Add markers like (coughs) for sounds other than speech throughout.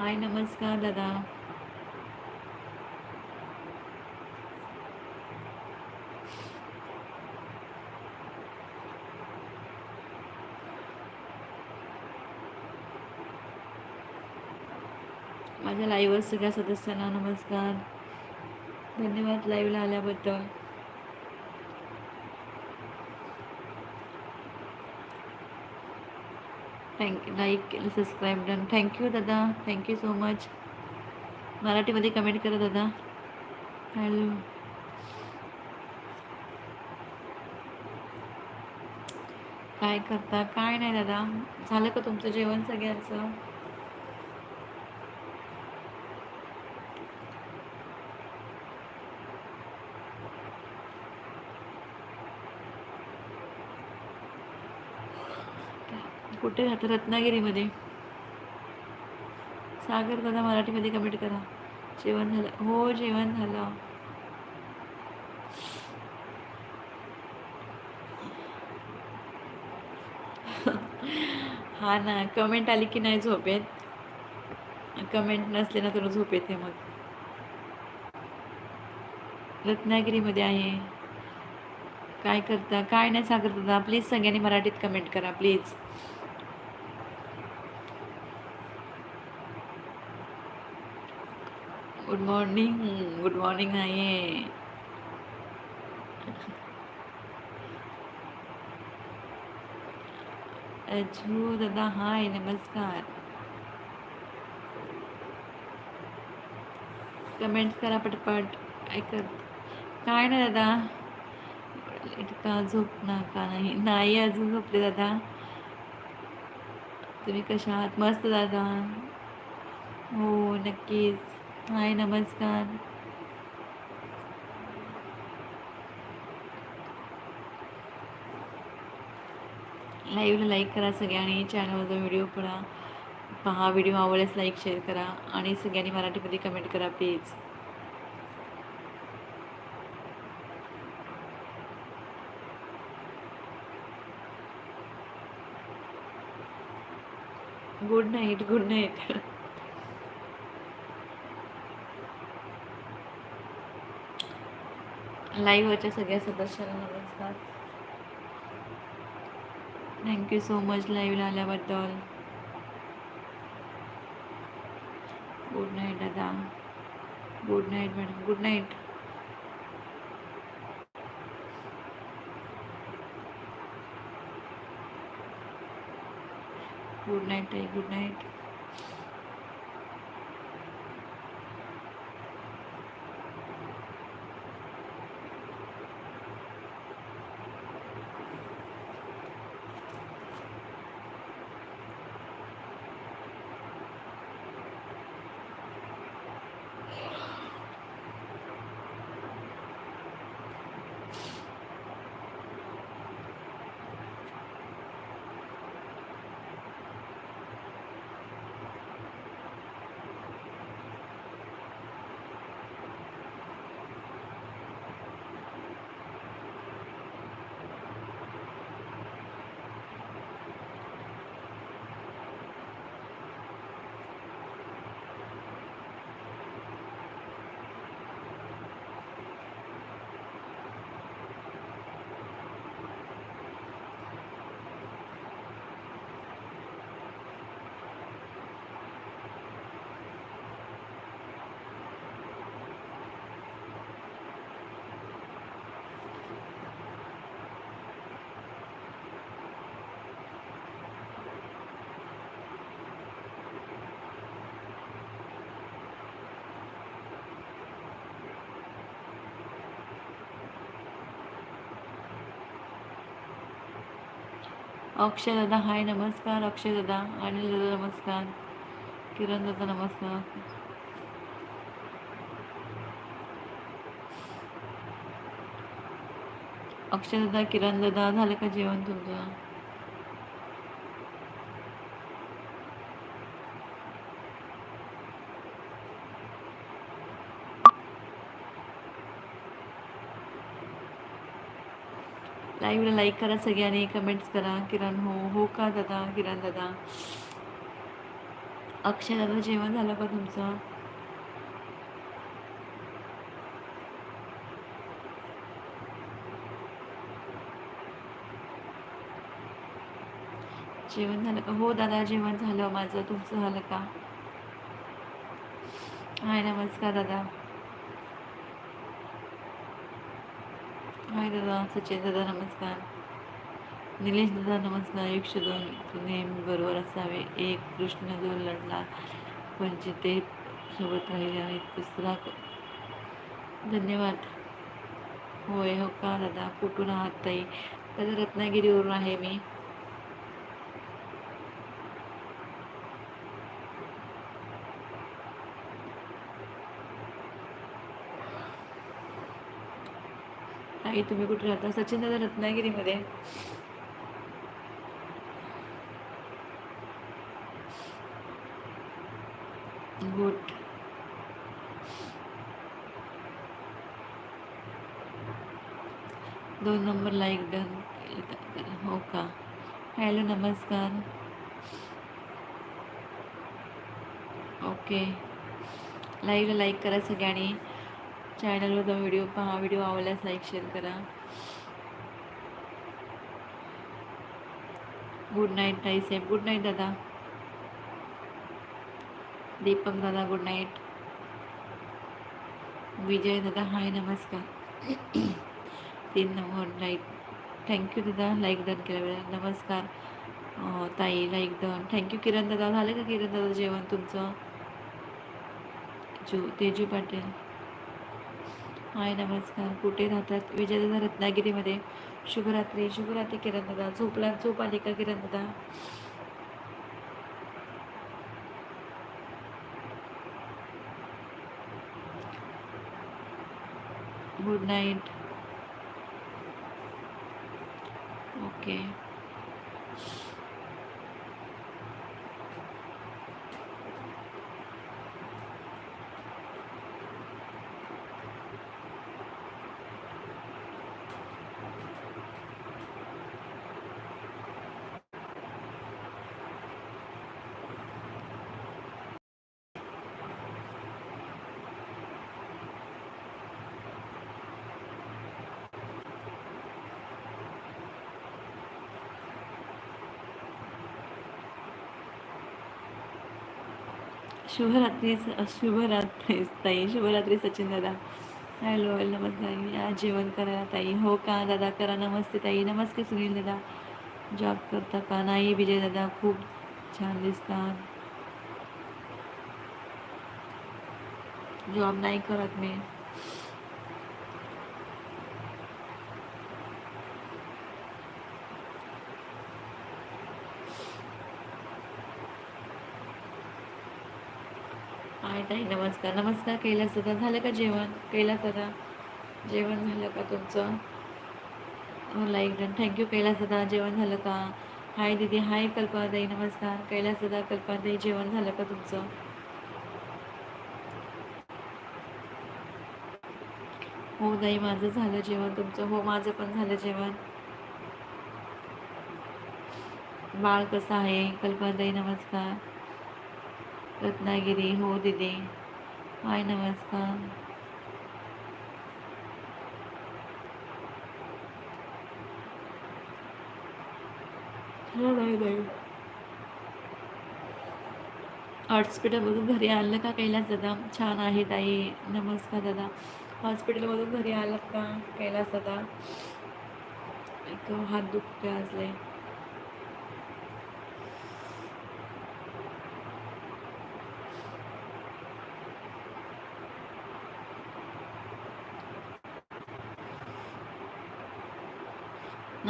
हाय नमस्कार दादा. माझ्या लाईव्हवर सगळ्या सदस्यांना नमस्कार. धन्यवाद लाईव्हला आल्याबद्दल. थँक लाईक केलं सबस्क्राईब डन थँक्यू दादा. थँक्यू सो मच मराठीमध्ये कमेंट करा दादा. हॅलो काय करता? काय नाही दादा. झालं का तुमचं जेवण सगळ्यांचं? कुठे राहतं रत्नागिरीमध्ये. सागर दादा मराठीमध्ये कमेंट करा. जेवण झालं. हो जेवण झालं. (laughs) हा ना कमेंट आली की नाही झोपेत कमेंट नसले ना तर झोप येते मग. रत्नागिरीमध्ये आहे. काय करता? काय नाही सागर दादा. प्लीज सगळ्यांनी मराठीत कमेंट करा please good morning good morning आहे अजू दादा हाय नमस्कार कमेंट करा पटपट. ऐकत काय ना दादा का झोपणार का नाही? नाही अजून झोपले दादा तुम्ही कशा आहात? मस्त दादा हो नक्कीच. हाय नमस्कार. लाईव्हला लाईक करा सगळ्यांनी चॅनलवर व्हिडिओ पहा पहा व्हिडिओ आवडल्यास लाईक शेअर करा आणि सगळ्यांनी मराठीमध्ये कमेंट करा please good night good night लाईव्हच्या सगळ्या सदस्यांना नमस्कार. थँक्यू सो मच लाईव्हला आल्याबद्दल. गुड नाईट दादा. Good night madam good night good night ताई. गुड नाईट अक्षय दादा हाय नमस्कार अक्षय दादा अनिल दादा नमस्कार किरण दादा नमस्कार. अक्षय दादा किरण दादा झालं का जेवण तुमचं? लाईव्हला लाईक करा सगळ्यांनी कमेंट्स करा. किरण हो हो का दादा? किरण दादा. अक्षय दादा जेवण झालं का तुमचं? जेवण झालं का? हो दादा जेवण झालं. माझं तुमचं झालं का? हाय नमस्कार दादा. हाय दादा सचिन दादा नमस्कार निलेश दादा नमस्कार आयुष्य दोन नेहमी बरोबर असावे एक कृष्ण जो लढला पण जिथे सोबत राहिले आणि तिसरा धन्यवाद होय हो का दादा कुठून आहात ताई दादा रत्नागिरीवरून आहे मी ताई तुम्ही कुठे राहता? सचिन दादा रत्नागिरीमध्ये. गुड. दोन नंबर लाईक डन हो का? हॅलो नमस्कार. ओके. लाईव्हला लाईक करा सगळ्यांनी. चॅनलवर जाऊन व्हिडिओ पहा. व्हिडिओ आवडल्यास लाईक शेअर करा. गुड नाईट ताई साहेब गुड नाईट दादा. दीपक दादा गुड नाईट विजय दादा हाय नमस्कार. (coughs) तीन नंबर लाईक थँक्यू दादा. लाईक डन केल्या नमस्कार. ताई लाईक डन थँक्यू किरण दादा. झालं का किरण दादा जेवण तुमचं? जू तेजू पाटील. हाय नमस्कार. कुठे राहतात? विजयदादा रत्नागिरीमध्ये. शुभरात्री. शुभरात्री किरण दादा झोपला झोप आली का किरण दादा गुड नाईट ओके शुभरात्री शुभरात्री ताई शुभरात्री सचिन दादा. हॅलो हॅलो नमस्कार आज जेवण करा ताई. हो का दादा? करा. नमस्ते ताई. नमस्ते सुनील दादा. जॉब करता का नाही? विजय दादा खूप छान दिसतात. जॉब नाही करत मी. आहे ताई नमस्कार. नमस्कार कैलास दादा झालं का जेवण? कैलास दादा जेवण झालं का तुमचं? हो लाईक डन थँक्यू कैलास दादा जेवण झालं का? हाय दीदी हाय कल्पनाताई नमस्कार. कैलास दादा कल्पनाताई जेवण झालं का तुमचं? हो ताई माझं झालं जेवण तुमचं. हो माझं पण झालं जेवण. बाळ कसं आहे? कल्पनाताई नमस्कार. रत्नागिरी. हो दिदी. हाय नमस्कार. हॉस्पिटलमधून घरी आलं का कैलास दादा? छान आहे ताई. नमस्कार दादा. हॉस्पिटलमधून घरी आलात का कैलास दादा? एक हात दुखते असले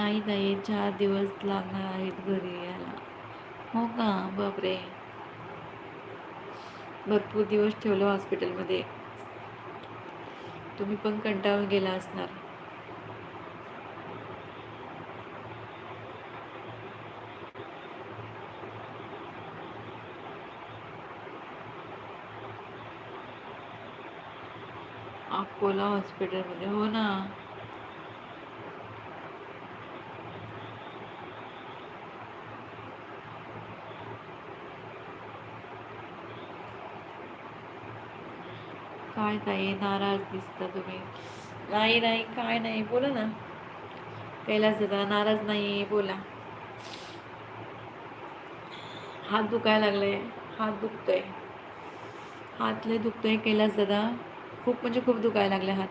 नाही नाही. चार दिवस लागणार आहेत घरी यायला. हो का? बापरे. भरपूर दिवस ठेवलं हॉस्पिटलमध्ये. तुम्ही पण कंटाळून गेला असणार. अकोला हॉस्पिटलमध्ये. हो ना. काय ताई नाराज दिसता तुम्ही. नाही नाही काय नाही बोला ना. कैलास दादा नाराज नाही बोला. हात दुखायला लागलाय हात दुखतोय. हात लय दुखतोय कैलास दादा. खूप म्हणजे खूप दुखायला लागले हात.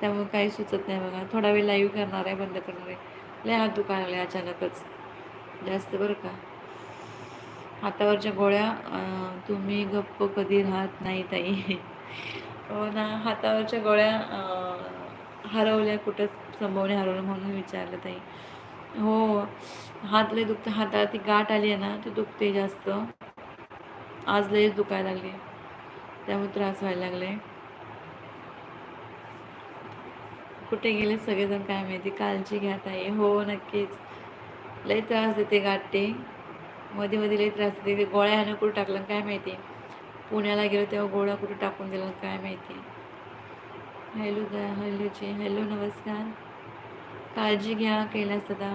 त्यामुळे काही सुचत नाही बघा. थोडा वेळ लाईव्ह करणार आहे बंद करणार आहे. लय हात दुखायला लागले अचानकच. जास्त बरं का. हातावरच्या गोळ्या तुम्ही गप्प कधी राहत नाही ताई. ना हातावरच्या गोळ्या हरवल्या कुठं संभवने हरवलं म्हणून विचारलं ताई. हो हात लय दुखतं. हाताला ती गाठ आली आहे ना ती दुखते जास्त. आज लयच दुखायला लागली. त्यामुळे त्रास व्हायला लागले कुठे गेले सगळेजण काय माहिती? काळजी घ्या ताई. हो नक्कीच. लय त्रास देते गाठते मध्ये मध्ये लय त्रास देते. ते गोळ्या ह्यानं कुठं टाकलं काय माहिती? पुण्याला गेलो तेव्हा गोळा कुठं टाकून दिला काय माहिती. हॅलो दा हॅलोची हॅलो नमस्कार. काळजी घ्या कैलास दादा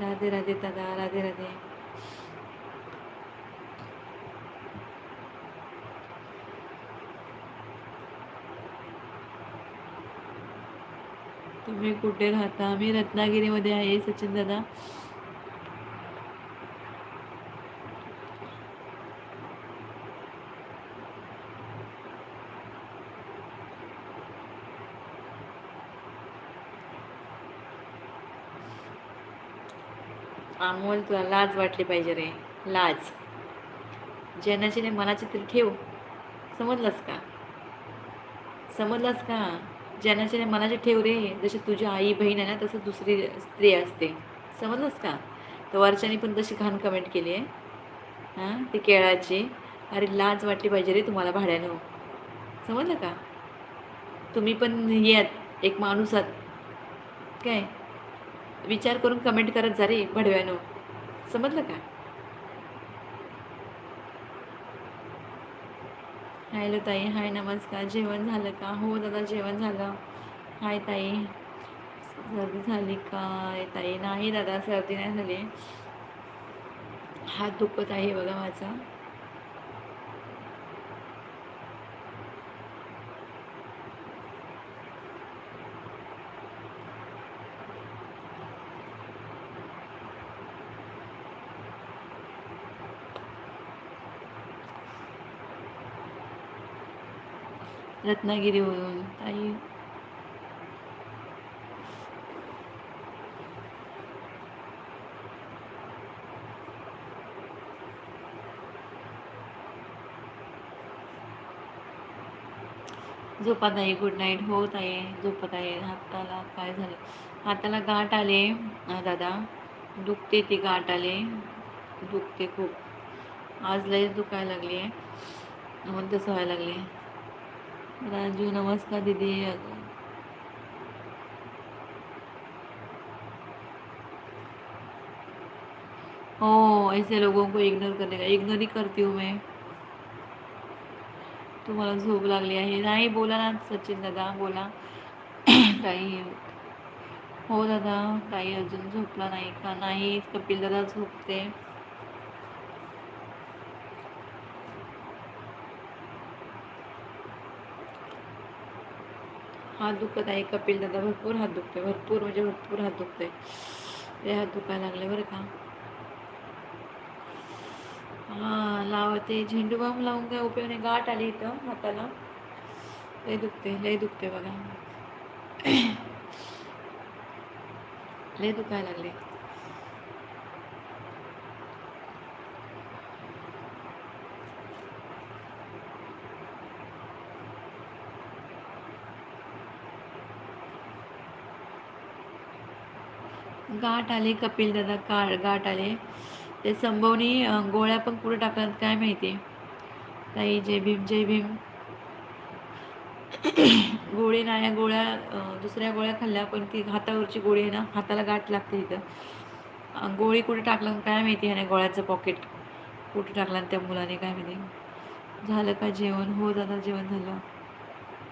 राधे राधे दादा राधे राधे. तुम्ही कुठे राहता? मी रत्नागिरीमध्ये आहे सचिन दादा. अमोल तुला लाज वाटली पाहिजे रे. लाज. ज्यानाची मनाची तरी ठेव. समजलंस का? समजलास का? ज्यानाची नाही मनाची ठेव रे. जशी तुझी आई बहीण आहे ना तसं दुसरी स्त्री असते. समजलंस का? तर वर्षाने पण तशी घाण कमेंट केली आहे हां? ती केळाची. अरे लाज वाटली पाहिजे रे तुम्हाला भाड्यानं. समजलं का? तुम्ही पण येत एक माणूस आहात. काय? विचार करून कमेंट करत जा रे भडव्यानं. समजलं का? हॅलो ताई. हाय नमस्कार. जेवण झालं का? हो दादा जेवण झालं. हाय ताई. सर्दी झाली काय ताई नाही दादा सर्दी नाही झाली. हात दुखत आहे बघा माझा. रत्नागिरीवरून. ताई. झोपत आहे गुड नाईट होत आहे झोपत आहे हाताला काय झालं? हाताला गाठ आले दादा. दुखते ती गाठ आले. दुखते खूप. आज लय दुखायला लागली आहे म्हणून तसं व्हायला लागले राजू नमस्कार दीदी. ओ ऐसे लोगों को इग्नोर करने का इग्नोर ही करती हूँ मैं. तुम्हाला झोप लागली आहे. नाही बोला ना सचिन दादा बोला. (clears throat) ताई हो दादा ताई अजून झोपला नाही का? नाही कपिल दादा झोपते. हात दुखत आहे कपिल दादा भरपूर हात दुखतोय भरपूर म्हणजे भरपूर हात दुखतोय. ते हात दुखायला लागले बरं का. हा लावते. झेंडू बाम लावून काय उपयोग नाही. गाठ आली इथं हाताला. लय दुखते लय दुखते बघा. लय दुखायला लागले. गाठ आले कपिल दादा का गाठ आले. ते संभवनी गोळ्या पण पुढे टाकतात काय माहिती? ताई जय भीम जय भीम. गोळी नाही गोळ्या दुसऱ्या गोळ्या खाल्ल्या पण ती हातावरची गोळी आहे ना हाताला गाठ लागते इथं गोळी कुठे टाकलं काय माहिती ह्याने गोळ्याचं पॉकेट कुठे टाकलं त्या मुलाने काय माहिती. झालं का जेवण? हो दादा जेवण झालं.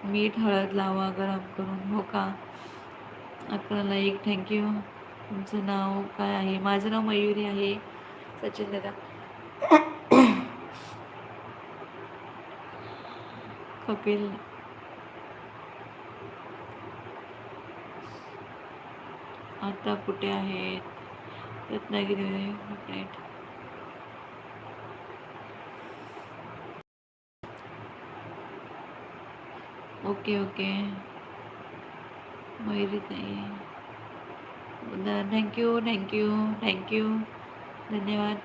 मीठ हळद लावा गरम करून हो का? अकराला एक थँक्यू तुमचं नाव काय आहे? माझं नाव मयुरी आहे. सचिन दादा. कपिल. आता कुठे आहेत? Ratnagiri good okay okay. मयुरीत नाही okay you thank you thank you धन्यवाद।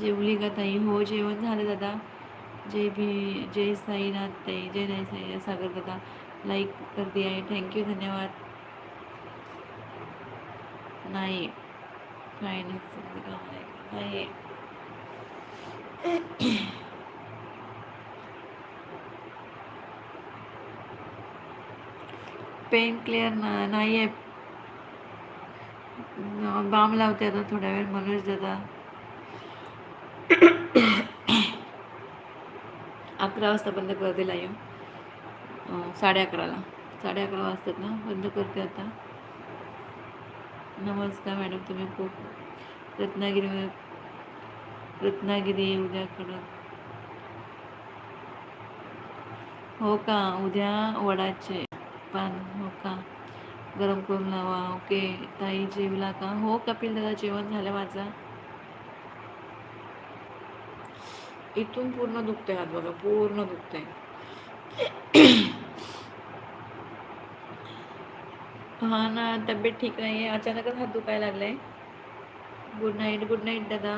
जेवली का ताई हो जेवण झालं दादा। जय भी जय साईनाथ ताई जय नाही साई सागर दादा लाईक करते आहे. थँक्यू धन्यवाद। नाही काय नाही नाही. पेन क्लिअर ना नाही आहे बाम लावते आता थोड्या वेळ मनोज दादा. अकरा वाजता बंद करते लाईव्ह साडे अकराला. साडे अकरा वाजतात ना बंद करते आता. नमस्कार मॅडम तुम्ही खूप रत्नागिरी रत्नागिरी उद्याकडं हो का? उद्या वडाचे. पान हो का? गरम करून लावा. ओके. ताई जेवला का? हो कपिल दादा जेवण झालं माझं. इथून पूर्ण दुखते हात बघा. पूर्ण दुखते हा ना तब्येत ठीक नाही आहे अचानकच हात दुखायला लागलाय. गुड नाईट गुड नाईट दादा.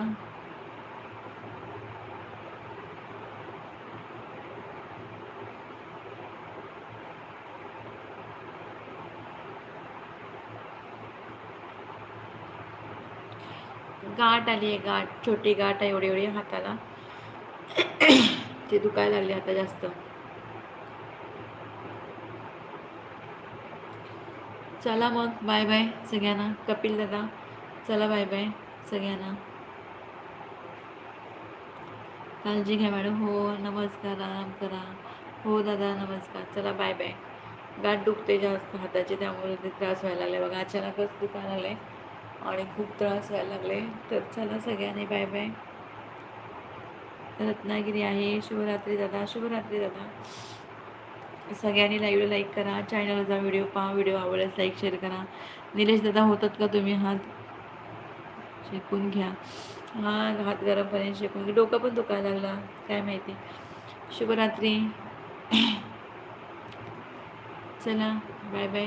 गाठ आली आहे गाठ छोटी गाठ आहे एवढी एवढी हाताला. ते दुखायला लागले आता जास्त. चला मग बाय बाय सगळ्यांना. कपिल दादा चला बाय बाय सगळ्यांना. काळजी घ्या मॅडम. हो नमस्कार आराम करा. हो दादा नमस्कार. चला बाय बाय गाठ दुखते जास्त हाताचे त्यामुळे ते त्रास व्हायला लागले बघा अचानकच दुखायला लागले आणि खूप त्रास व्हायला लागले. तर चला सगळ्यांनी बाय बाय रत्नागिरी आहे. शिवरात्री दादा शिवरात्री दादा. सगळ्यांनी लाईव्हला लाईक करा. चॅनलला जा व्हिडिओ पहा व्हिडिओ आवडल्यास लाईक शेअर करा. निलेश दादा होतात का तुम्ही हात? शेकून घ्या. हां हात गरमपणे शेकून घ्या. डोकं पण दुखायला लागला. काय माहिती. शुभरात्री. (coughs) चला बाय बाय